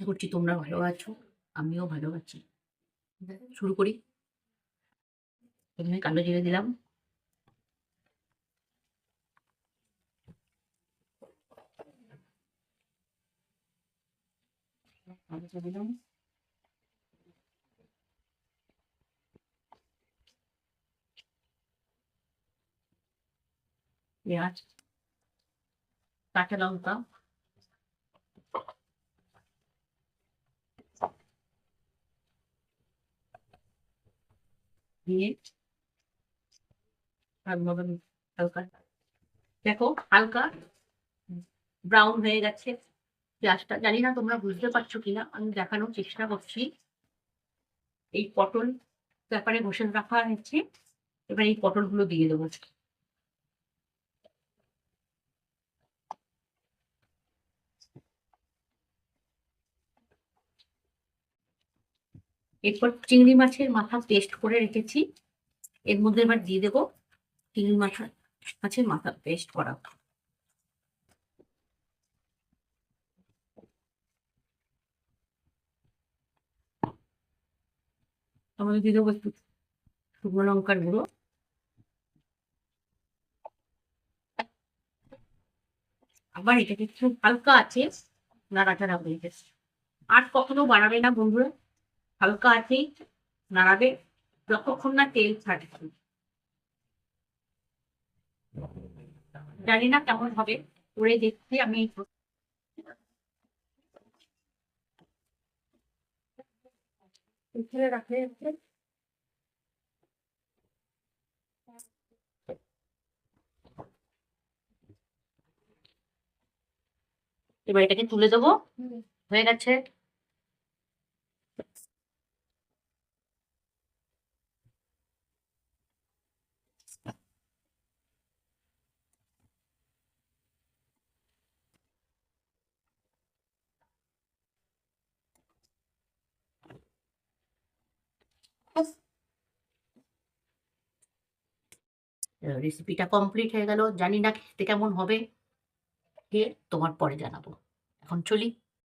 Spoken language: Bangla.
আশা করছি তোমরা ভালো আছো, আমিও ভালো আছি। শুরু করি। এখানে কালো জিরে দিলাম। দিলাম। পেঁয়াজ কাঁচা লঙ্কা দিয়ে হালকা দেখো, হালকা ব্রাউন হয়ে গেছে। পেঁয়াজটা জানি না তোমরা বুঝতে পারছ কিনা, আমি দেখানোর চেষ্টা করছি। এই পটল ব্যাপারে বসে রাখা হয়েছে। এবার এই পটলগুলো দিয়ে দেবো। এরপর চিংড়ি মাছের মাথা পেস্ট করে রেখেছি। এর মধ্যে এবার দিয়ে দেবো চিংড়ি মাথা মাছের মাথা পেস্ট করা। আমাদের দিয়ে দেবো একটু শুকনো লঙ্কার গুঁড়ো। আবার এটাকে একটু হালকা আছে নাড়াচাড়া হয়ে গেছে আর কখনো বাড়াবে না বন্ধুরা। হালকা আছেই নাড়াবে যতক্ষণ না তেল ছাড়ছে। জানি না কেমন হবে করে দেখছি আমি। রাখা যাচ্ছে এবার এটাকে তুলে দেবো। হয়ে গেছে। রেসিপিটা কমপ্লিট হয়ে গেল। জানি না খেতে কেমন হবে। খেয়ে তোমার পরে জানাব। এখন চলি।